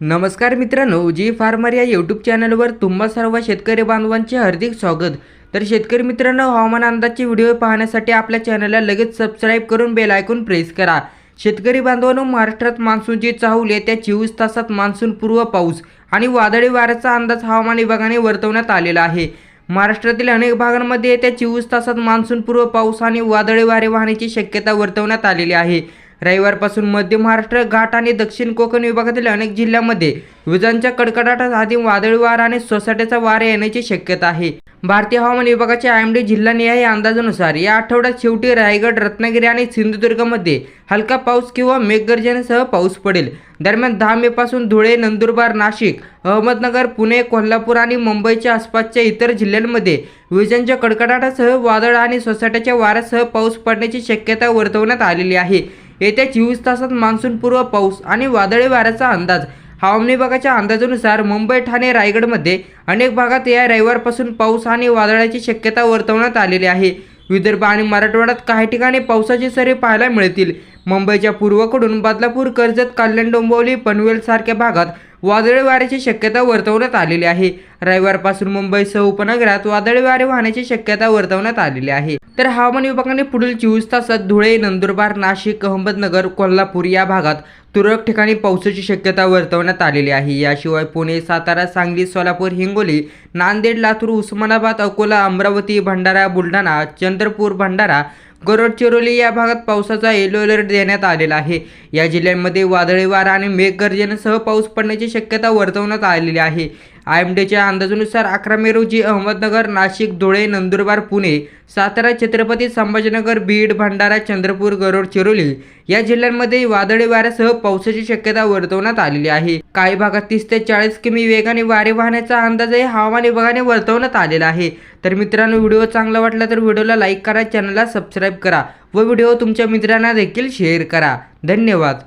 नमस्कार मित्रांनो जी फार्मर या यूट्यूब चॅनलवर तुम्हा सर्व शेतकरी बांधवांचे हार्दिक स्वागत. तर शेतकरी मित्रांनो हवामान अंदाजचे व्हिडिओ पाहण्यासाठी आपल्या चॅनलला लगेच सबस्क्राईब करून बेल आयकॉन प्रेस करा. शेतकरी बांधवांनो महाराष्ट्रात मान्सूनची चाहूल येत्या चोवीस तासात मान्सून पूर्व पाऊस आणि वादळी वाऱ्याचा अंदाज हवामान विभागाने वर्तवण्यात आलेला आहे. महाराष्ट्रातील अनेक भागांमध्ये येत्या चोवीस तासात मान्सून पूर्व पाऊस आणि वादळी वारे वाहण्याची शक्यता वर्तवण्यात आलेली आहे. रविवारपासून मध्य महाराष्ट्र घाट आणि दक्षिण कोकण विभागातील अनेक जिल्ह्यांमध्ये विजांच्या कडकडाटासाठी वादळी वारा आणि सोसाट्याचा वारा येण्याची शक्यता आहे. भारतीय हवामान विभागाच्या आय एम डी जिल्हानिहाय अंदाजानुसार या आठवड्यात शेवटी रायगड रत्नागिरी आणि सिंधुदुर्गमध्ये हलका पाऊस किंवा मेघगर्जनेसह पाऊस पडेल. दरम्यान दहा मे पासून धुळे नंदुरबार नाशिक अहमदनगर पुणे कोल्हापूर आणि मुंबईच्या आसपासच्या इतर जिल्ह्यांमध्ये विजांच्या कडकडाटासह वादळ आणि सोसाट्याच्या वाऱ्यासह पाऊस पडण्याची शक्यता वर्तवण्यात आलेली आहे. येत्या चोवीस तासात मान्सूनपूर्व पाऊस आणि वादळी वाऱ्याचा अंदाज. हवामान विभागाच्या अंदाजानुसार मुंबई ठाणे रायगडमध्ये अनेक भागात या रविवारपासून पाऊस आणि वादळाची शक्यता वर्तवण्यात आलेली आहे. विदर्भ आणि मराठवाड्यात काही ठिकाणी पावसाची सरी पाहायला मिळतील. मुंबईच्या पूर्वकडून बदलापूर कर्जत कल्याण डोंबिवली पनवेलसारख्या भागात वादळी वाऱ्याची शक्यता वर्तवण्यात आलेली आहे. रविवारपासून मुंबईसह उपनगरात वादळी वारे वाहण्याची शक्यता वर्तवण्यात आलेली आहे. तर हवामान विभागाने पुढील चोवीस तासात धुळे नंदुरबार नाशिक अहमदनगर कोल्हापूर या भागात तुरळक ठिकाणी पावसाची शक्यता वर्तवण्यात आलेली आहे. याशिवाय पुणे सातारा सांगली सोलापूर हिंगोली नांदेड लातूर उस्मानाबाद अकोला अमरावती भंडारा बुलढाणा चंद्रपूर भंडारा गडचिरोली या भागात पावसाचा येलो अलर्ट देण्यात आलेला आहे. या जिल्ह्यांमध्ये वादळी वारा आणि मेघगर्जनेसह पाऊस पडण्याची शक्यता वर्तवण्यात आलेली आहे. आय एम डीच्या अंदाजानुसार अकरा मे रोजी अहमदनगर नाशिक धुळे नंदुरबार पुणे सातारा छत्रपती संभाजीनगर बीड भंडारा चंद्रपूर गडचिरोली या जिल्ह्यांमध्ये वादळी वाऱ्यासह पावसाची शक्यता वर्तवण्यात आलेली आहे. काही भागात तीस ते चाळीस किमी वेगाने वारे वाहण्याचा अंदाजही हवामान विभागाने वर्तवण्यात आलेला आहे. तर मित्रांनो व्हिडिओ चांगला वाटला तर व्हिडिओला लाईक करा चॅनलला सबस्क्राईब करा व व्हिडिओ तुमच्या मित्रांना देखील शेअर करा. धन्यवाद.